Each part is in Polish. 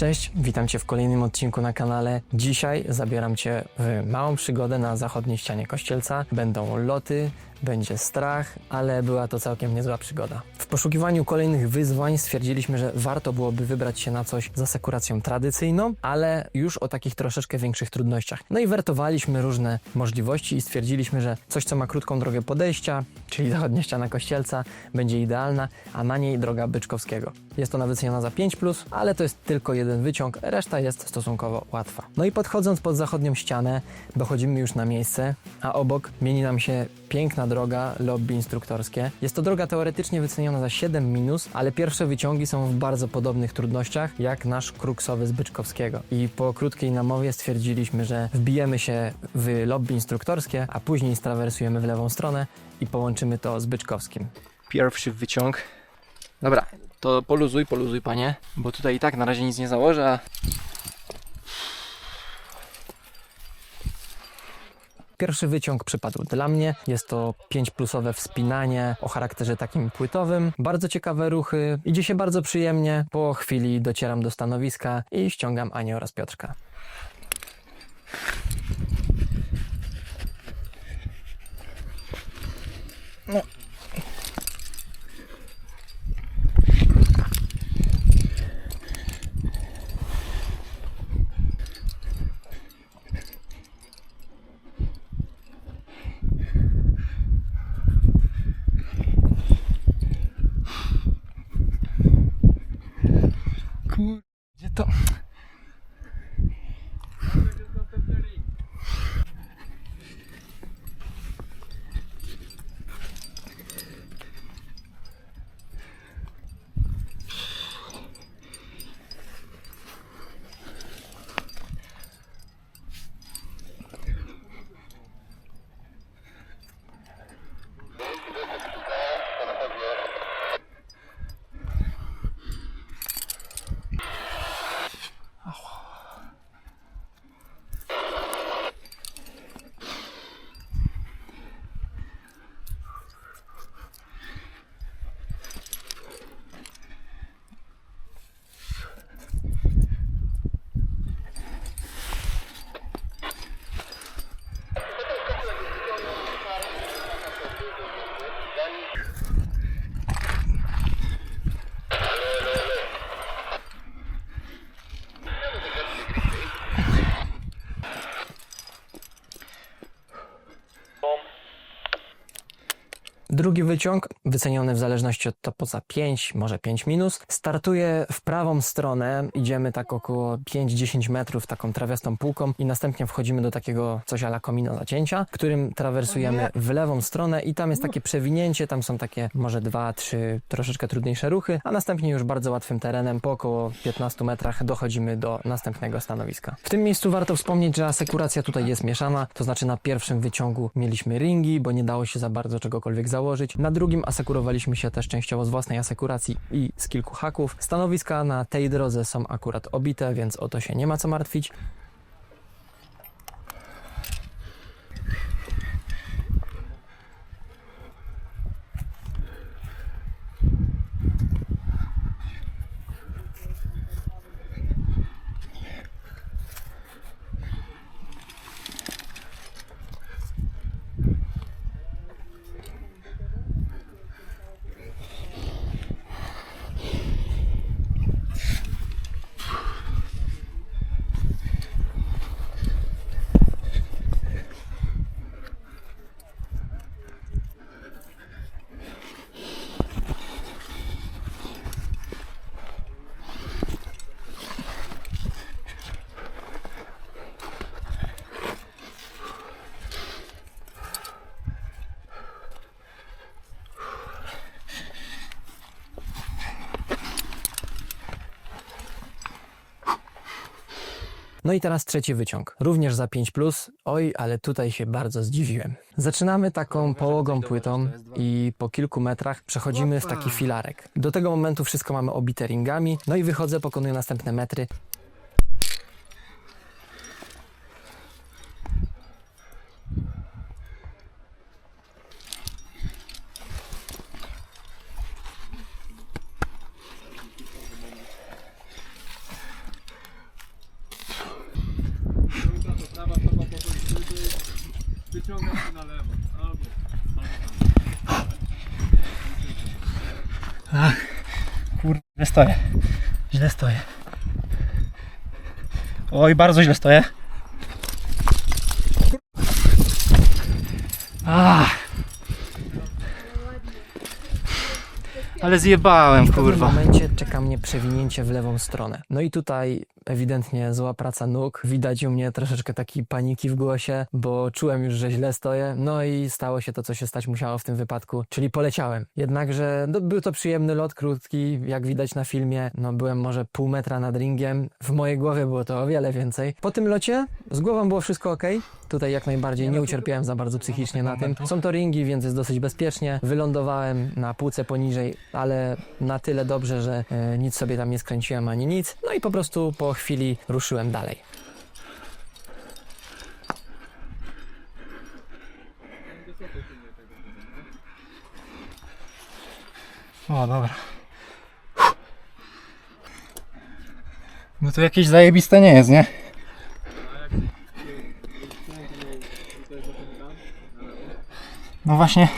Cześć, witam Cię w kolejnym odcinku na kanale. Dzisiaj zabieram Cię w małą przygodę na zachodniej ścianie Kościelca. Będą loty, będzie strach, ale była to całkiem niezła przygoda. W poszukiwaniu kolejnych wyzwań stwierdziliśmy, że warto byłoby wybrać się na coś z asekuracją tradycyjną, ale już o takich troszeczkę większych trudnościach. No i wertowaliśmy różne możliwości i stwierdziliśmy, że coś, co ma krótką drogę podejścia, czyli zachodnia ściana Kościelca, będzie idealna, a na niej droga Byczkowskiego. Jest ona wyceniona za 5+, ale to jest tylko jeden wyciąg, reszta jest stosunkowo łatwa. No i podchodząc pod zachodnią ścianę, dochodzimy już na miejsce, a obok mieni nam się piękna droga lobby instruktorskie. Jest to droga teoretycznie wyceniona za 7 minus, ale pierwsze wyciągi są w bardzo podobnych trudnościach jak nasz kruksowy z Byczkowskiego. I po krótkiej namowie stwierdziliśmy, że wbijemy się w lobby instruktorskie, a później strawersujemy w lewą stronę i połączymy to z Byczkowskim. Pierwszy wyciąg. Dobra, to poluzuj, poluzuj panie, bo tutaj i tak na razie nic nie założę, a Pierwszy wyciąg przypadł dla mnie. Jest to 5-plusowe wspinanie o charakterze takim płytowym. Bardzo ciekawe ruchy, idzie się bardzo przyjemnie. Po chwili docieram do stanowiska i ściągam Anię oraz Piotrka. No. Drugi wyciąg, wyceniony w zależności od topu za 5, może 5 minus, startuje w prawą stronę, idziemy tak około 5-10 metrów taką trawiastą półką i następnie wchodzimy do takiego coś ala komino zacięcia, którym trawersujemy w lewą stronę i tam jest takie przewinięcie, tam są takie może 2-3 troszeczkę trudniejsze ruchy, a następnie już bardzo łatwym terenem po około 15 metrach dochodzimy do następnego stanowiska. W tym miejscu warto wspomnieć, że asekuracja tutaj jest mieszana, to znaczy na pierwszym wyciągu mieliśmy ringi, bo nie dało się za bardzo czegokolwiek założyć. Na drugim asekurowaliśmy się też częściowo z własnej asekuracji i z kilku haków. Stanowiska na tej drodze są akurat obite, więc o to się nie ma co martwić. No i teraz trzeci wyciąg. Również za 5. Oj, ale tutaj się bardzo zdziwiłem. Zaczynamy taką połogą płytą i po kilku metrach przechodzimy w taki filarek. Do tego momentu wszystko mamy obite ringami. No i wychodzę, pokonuję następne metry. Ściągam się na lewo. Albo. Kurde, źle stoję. Źle stoję. Oj, bardzo źle stoję. Ach. Ale zjebałem, W pewnym kurwa. momencie czeka mnie przewinięcie w lewą stronę. No i tutaj ewidentnie zła praca nóg. Widać u mnie troszeczkę takiej paniki w głosie, bo czułem już, że źle stoję. No i stało się to, co się stać musiało w tym wypadku, czyli poleciałem. Jednakże no, był to przyjemny lot, krótki, jak widać na filmie. No byłem może pół metra nad ringiem. W mojej głowie było to o wiele więcej. Po tym locie z głową było wszystko ok. Tutaj jak najbardziej nie ucierpiałem za bardzo psychicznie na tym. Są to ringi, więc jest dosyć bezpiecznie. Wylądowałem na półce poniżej, ale na tyle dobrze, że e, nic sobie tam nie skręciłem ani nic. No i po prostu po chwili ruszyłem dalej. O, dobra. No to jakieś zajebiste nie jest, nie? No właśnie.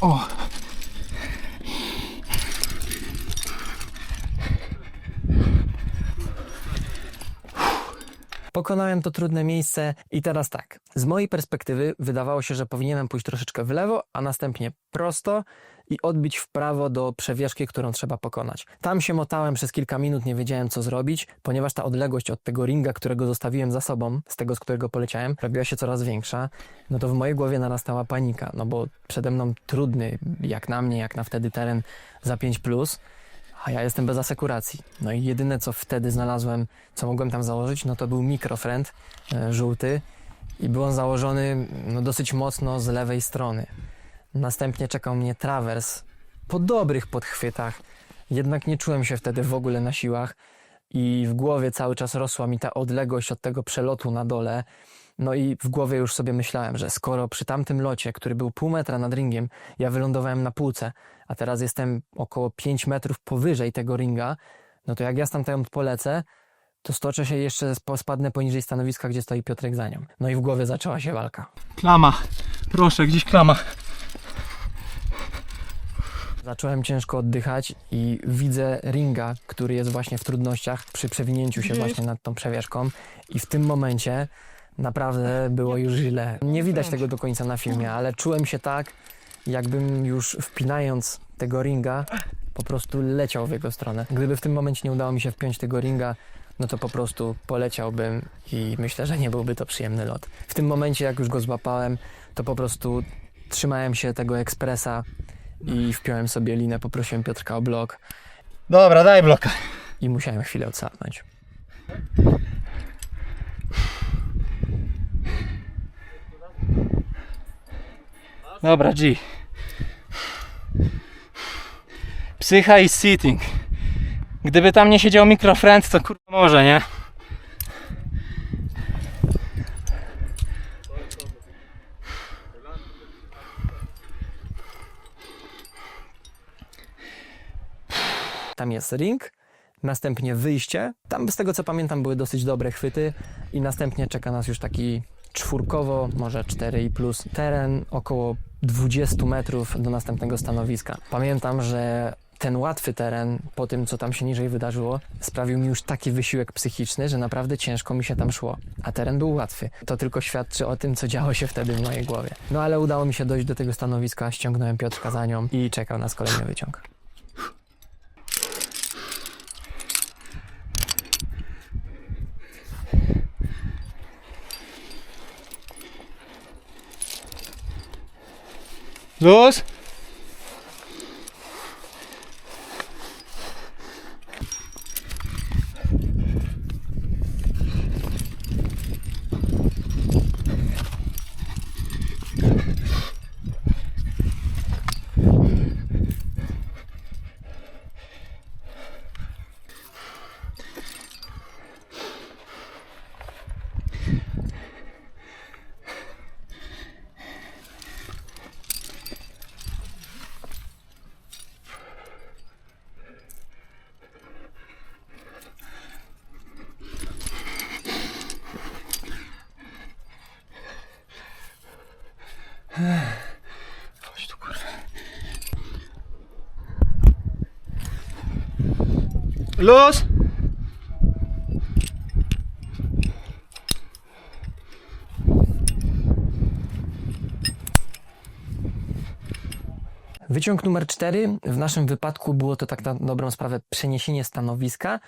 O. Pokonałem to trudne miejsce i teraz tak. Z mojej perspektywy wydawało się, że powinienem pójść troszeczkę w lewo, a następnie prosto i odbić w prawo do przewieszki, którą trzeba pokonać. Tam się motałem przez kilka minut, nie wiedziałem co zrobić, ponieważ ta odległość od tego ringa, którego zostawiłem za sobą, z tego, z którego poleciałem, robiła się coraz większa. No to w mojej głowie narastała panika, no bo przede mną trudny, jak na mnie, jak na wtedy teren za 5+, plus, a ja jestem bez asekuracji. No i jedyne, co wtedy znalazłem, co mogłem tam założyć, no to był mikrofrend e, żółty i był on założony no, dosyć mocno z lewej strony. Następnie czekał mnie trawers po dobrych podchwytach, jednak nie czułem się wtedy w ogóle na siłach i w głowie cały czas rosła mi ta odległość od tego przelotu na dole. No i w głowie już sobie myślałem, że skoro przy tamtym locie, który był pół metra nad ringiem, ja wylądowałem na półce, a teraz jestem około 5 metrów powyżej tego ringa, no to jak ja stamtąd polecę, to stoczę się jeszcze, sp- spadnę poniżej stanowiska, gdzie stoi Piotrek za nią. No i w głowie zaczęła się walka. Klama. Proszę, gdzieś klama. Zacząłem ciężko oddychać i widzę ringa, który jest właśnie w trudnościach przy przewinięciu się właśnie nad tą przewieszką i w tym momencie naprawdę było już źle. Nie widać tego do końca na filmie, ale czułem się tak, jakbym już wpinając tego ringa po prostu leciał w jego stronę. Gdyby w tym momencie nie udało mi się wpiąć tego ringa, no to po prostu poleciałbym i myślę, że nie byłby to przyjemny lot. W tym momencie, jak już go złapałem, to po prostu trzymałem się tego ekspresa i wpiąłem sobie linę, poprosiłem Piotrka o blok Dobra, daj bloka. i musiałem chwilę odsapnąć. Dobra, G. Psycha i sitting. Gdyby tam nie siedział mikrofriend, to kurwa może, nie? Tam jest ring, następnie wyjście. Tam z tego co pamiętam były dosyć dobre chwyty i następnie czeka nas już taki czwórkowo, może 4 i plus teren, około 20 metrów do następnego stanowiska. Pamiętam, że ten łatwy teren, po tym co tam się niżej wydarzyło, sprawił mi już taki wysiłek psychiczny, że naprawdę ciężko mi się tam szło. A teren był łatwy. To tylko świadczy o tym, co działo się wtedy w mojej głowie. No ale udało mi się dojść do tego stanowiska, ściągnąłem Piotrka za nią i czekał nas kolejny wyciąg. Luz? Luz! Wyciąg numer 4. W naszym wypadku było to tak na dobrą sprawę przeniesienie stanowiska.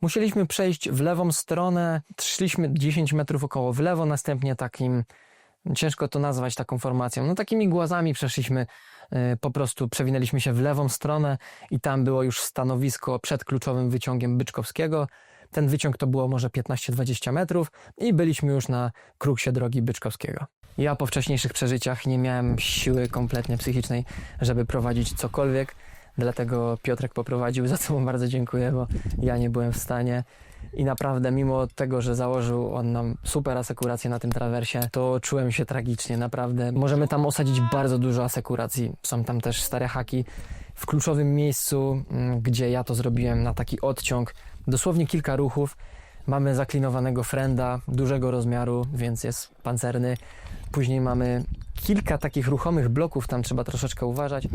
Musieliśmy przejść w lewą stronę, szliśmy 10 metrów około w lewo, następnie takim, ciężko to nazwać taką formacją, no takimi głazami przeszliśmy, y, po prostu przewinęliśmy się w lewą stronę i tam było już stanowisko przed kluczowym wyciągiem Byczkowskiego. Ten wyciąg to było może 15-20 metrów i byliśmy już na kruksie drogi Byczkowskiego. Ja po wcześniejszych przeżyciach nie miałem siły kompletnie psychicznej, żeby prowadzić cokolwiek, dlatego Piotrek poprowadził, za co mu bardzo dziękuję, bo ja nie byłem w stanie. I naprawdę, mimo tego, że założył on nam super asekurację na tym trawersie, to czułem się tragicznie, naprawdę. Możemy tam osadzić bardzo dużo asekuracji. Są tam też stare haki. W kluczowym miejscu, mm, gdzie ja to zrobiłem na taki odciąg, dosłownie kilka ruchów, mamy zaklinowanego frenda dużego rozmiaru, więc jest pancerny. Później mamy kilka takich ruchomych bloków, tam trzeba troszeczkę uważać.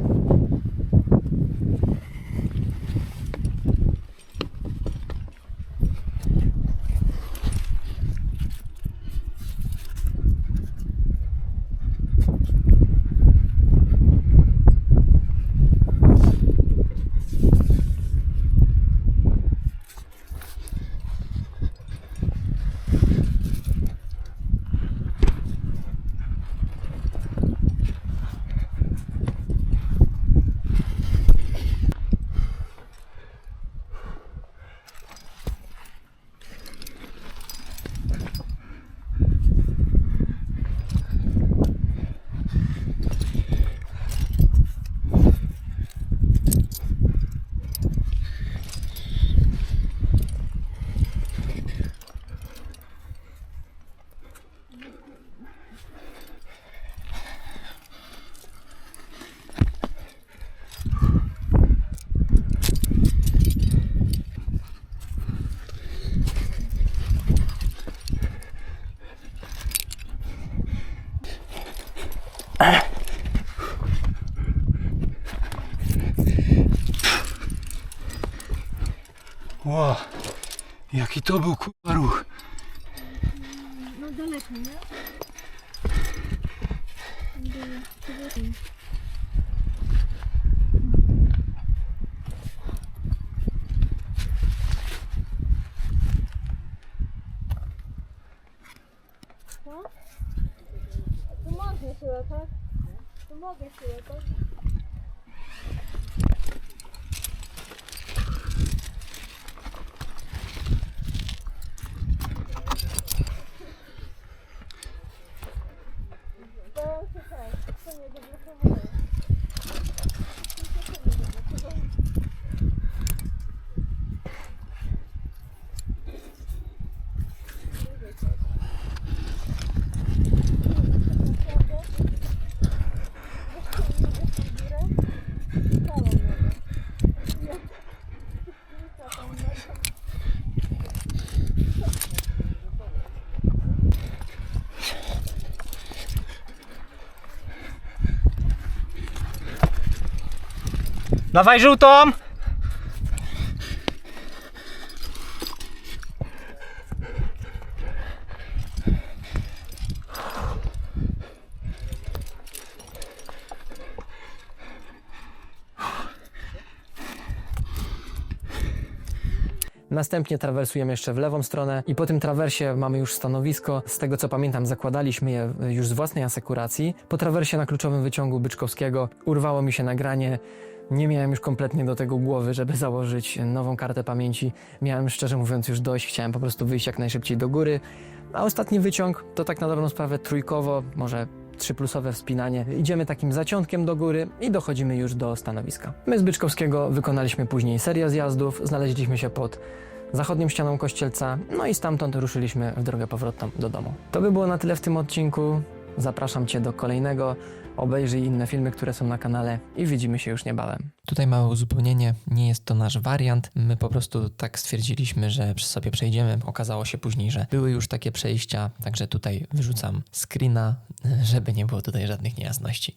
Ło, jaki to był kurwa ruch. No daleko, nie? Tu mogę się latać. Tu mogę się latać. To się tak, to nie zablokowuje. Dawaj żółtą! Następnie trawersujemy jeszcze w lewą stronę i po tym trawersie mamy już stanowisko. Z tego co pamiętam, zakładaliśmy je już z własnej asekuracji. Po trawersie na kluczowym wyciągu Byczkowskiego urwało mi się nagranie. Nie miałem już kompletnie do tego głowy, żeby założyć nową kartę pamięci. Miałem szczerze mówiąc już dość, chciałem po prostu wyjść jak najszybciej do góry. A ostatni wyciąg to tak na dobrą sprawę trójkowo, może trzyplusowe wspinanie. Idziemy takim zaciątkiem do góry i dochodzimy już do stanowiska. My z Byczkowskiego wykonaliśmy później serię zjazdów, znaleźliśmy się pod zachodnią ścianą Kościelca, no i stamtąd ruszyliśmy w drogę powrotną do domu. To by było na tyle w tym odcinku. Zapraszam Cię do kolejnego. Obejrzyj inne filmy, które są na kanale i widzimy się już niebawem. Tutaj małe uzupełnienie, nie jest to nasz wariant. My po prostu tak stwierdziliśmy, że sobie przejdziemy. Okazało się później, że były już takie przejścia, także tutaj wyrzucam screena, żeby nie było tutaj żadnych niejasności.